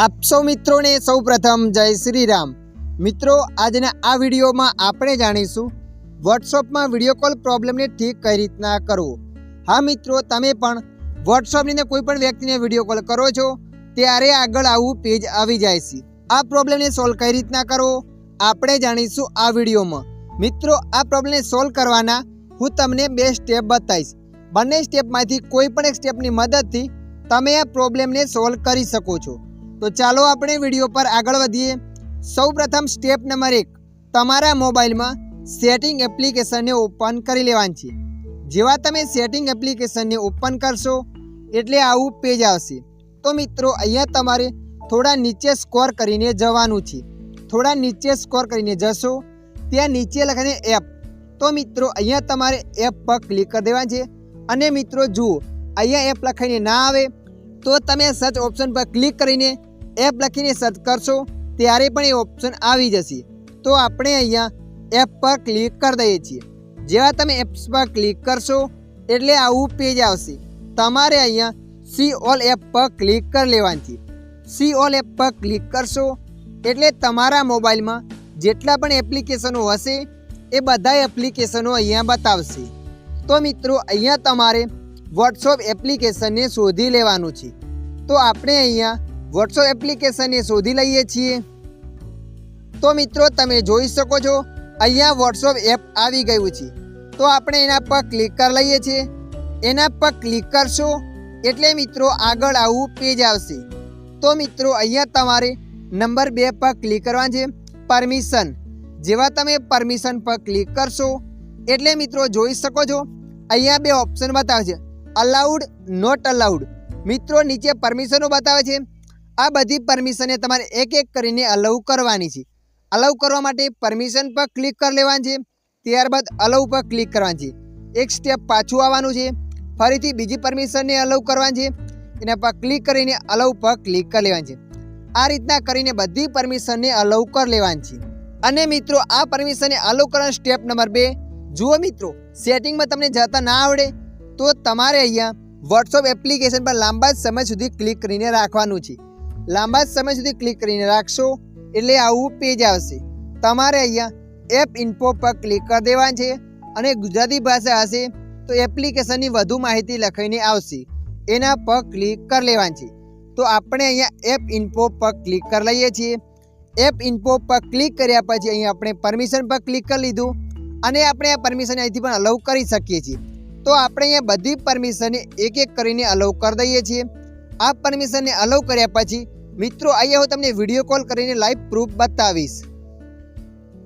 આપ સૌ મિત્રોને સૌ પ્રથમ જય શ્રી રામ મિત્રો, આજના આ વિડીયોમાં આપણે જાણીશું વોટ્સઅપમાં વીડિયો કોલ પ્રોબ્લેમને ઠીક કઈ રીતના કરવો. હા મિત્રો, તમે પણ વોટ્સઅપની કોઈ પણ વ્યક્તિને વીડિયો કોલ કરો છો, ત્યારે આગળ આવું પેજ આવી જાય છે. આ પ્રોબ્લેમને સોલ્વ કઈ રીતના કરવો? આપણે જાણીશું આ વિડીયોમાં. મિત્રો, આ પ્રોબ્લેમને સોલ્વ કરવાના હું તમને બે સ્ટેપ બતાવીશ. બંને સ્ટેપમાંથી કોઈ પણ એક સ્ટેપની મદદથી તમે આ પ્રોબ્લેમને સોલ્વ કરી શકો છો. તો ચાલો આપણે વીડિયો પર આગળ વધીએ. સૌ પ્રથમ સ્ટેપ નંબર એક. તમારા મોબાઈલમાં સેટિંગ એપ્લિકેશનને ઓપન કરી લેવાની છે. જેવા તમે સેટિંગ એપ્લિકેશનને ઓપન કરશો, એટલે આવું પેજ આવશે. તો મિત્રો, અહીંયા તમારે થોડા નીચે સ્કોર કરીને જવાનું છે. થોડા નીચે સ્કોર કરીને જશો. ત્યાં નીચે લખીને એપ. તો મિત્રો, અહીંયા તમારે એપ પર ક્લિક કરી દેવાનું છે. અને મિત્રો, જુઓ, અહીંયા એપ લખાઈને ના આવે. તો તમે સર્ચ ઓપ્શન પર ક્લિક કરીને એપ લખીને સર્ચ કરશો, ત્યારે પણ એ ઓપ્શન આવી જશે. તો આપણે અહીંયા એપ પર ક્લિક કરી દઈએ છીએ. જેવા તમે એપ્સ પર ક્લિક કરશો, એટલે આવું પેજ આવશે. તમારે અહીંયા સી ઓલ એપ પર ક્લિક કરી લેવાની છે સી ઓલ એપ પર ક્લિક કરશો, એટલે તમારા મોબાઈલમાં જેટલા પણ એપ્લિકેશનો હશે, એ બધા એપ્લિકેશનો અહીંયા બતાવશે. તો મિત્રો, અહીંયા તમારે વોટ્સઅપ એપ્લિકેશનને શોધી લેવાનું છે. તો આપણે અહીંયા વોટ્સઅપ એપ્લિકેશનને શોધી લઈએ છીએ. તો મિત્રો, તમે જોઈ શકો છો, અહીંયા વોટ્સઅપ એપ આવી ગયું છે. તો આપણે એના પર ક્લિક કરી લઈએ છીએ. એના પર ક્લિક કરશો એટલે મિત્રો આગળ આવું પેજ આવશે. તો મિત્રો, અહીંયા તમારે નંબર બે પર ક્લિક કરવાનું છે, પરમિશન. જેવા તમે પરમિશન પર ક્લિક કરશો એટલે મિત્રો જોઈ શકો છો, અહીંયા બે ઓપ્શન બતાવે છે, અલાઉડ, નોટ અલાઉડ. મિત્રો, નીચે પરમિશનો બતાવે છે આ બધી પરમિશને તમારે એક એક કરીને અલાઉ કરવાની છે. અલાઉ કરવા માટે પરમિશન પર ક્લિક કરી લેવાની છે. ત્યારબાદ અલાઉ પર ક્લિક કરવાની છે. એક સ્ટેપ પાછું આવવાનું છે. ફરીથી બીજી પરમિશનને અલાઉ કરવાની છે. એના પર ક્લિક કરીને અલાઉ પર ક્લિક કરી લેવાની છે. આ રીતના કરીને બધી પરમિશનને અલાઉ કરી લેવાની છે. અને મિત્રો, આ પરમિશનને અલાઉ કરવાનો સ્ટેપ નંબર બે, જુઓ મિત્રો સેટિંગમાં તમને જતા ના આવડે, તો તમારે અહીંયા વોટ્સઅપ એપ્લિકેશન પર લાંબા સમય સુધી ક્લિક કરીને રાખવાનું છે. લાંબા સમય સુધી ક્લિક કરીને રાખશો એટલે આવું પેજ આવશે. તમારે અહીંયા એપ ઇન્ફો પર ક્લિક કરી દેવાનું છે અને ગુજરાતી ભાષા હશે તો એપ્લિકેશનની વધુ માહિતી લખાઈને આવશે. એના પર ક્લિક કરી લેવાનું છે. તો આપણે અહીંયા એપ ઇન્ફો પર ક્લિક કરી લઈએ છીએ. એપ ઇન્ફો પર ક્લિક કર્યા પછી અહીંયા આપણે પરમિશન પર ક્લિક કરી લીધું અને આપણે આ પરમિશન અહીંથી પણ અલાઉ કરી શકીએ છીએ. તો આપણે અહીંયા બધી પરમિશનને એક એક કરીને અલાઉ કરી દઈએ છીએ. આ પરમિશનને અલાઉ કર્યા પછી મિત્રો, અહીંયા હું તમને વીડિયો કોલ કરીને લાઈવ પ્રૂફ બતાવીશ.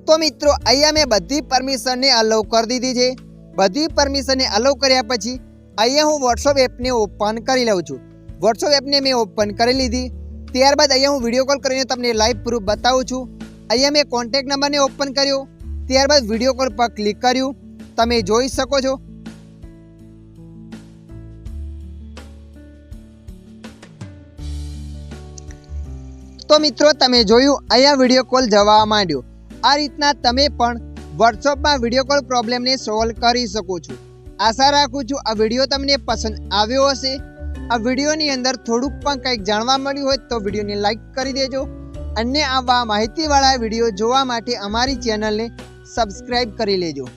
તો મિત્રો, અહીંયા મેં બધી પરમિશનને અલાઉ કરી દીધી છે. બધી પરમિશનને અલાઉ કર્યા પછી, અહીંયા હું વોટ્સઅપ એપને ઓપન કરી લઉં છું. વોટ્સઅપ એપને મેં ઓપન કરી લીધી. ત્યારબાદ અહીંયા હું વીડિયો કોલ કરીને તમને લાઈવ પ્રૂફ બતાવું છું. અહીંયા મેં કોન્ટેક્ટ નંબરને ઓપન કર્યો. ત્યારબાદ વીડિયો કોલ પર ક્લિક કર્યું. તમે જોઈ શકો છો. તો મિત્રો, તમે જોયું, અહીંયા વીડિયો કોલ જવા માંડ્યો. આ રીતના તમે પણ વોટ્સઅપમાં વીડિયો કોલ પ્રોબ્લેમને સોલ્વ કરી શકો છો. આશા રાખું છું, આ વીડિયો તમને પસંદ આવ્યો હશે. આ વિડીયોની અંદર થોડુંક પણ કંઈક જાણવા મળ્યું હોય તો વિડીયોને લાઈક કરી દેજો. અને આવા માહિતીવાળા વીડિયો જોવા માટે અમારી ચેનલને સબસ્ક્રાઈબ કરી લેજો.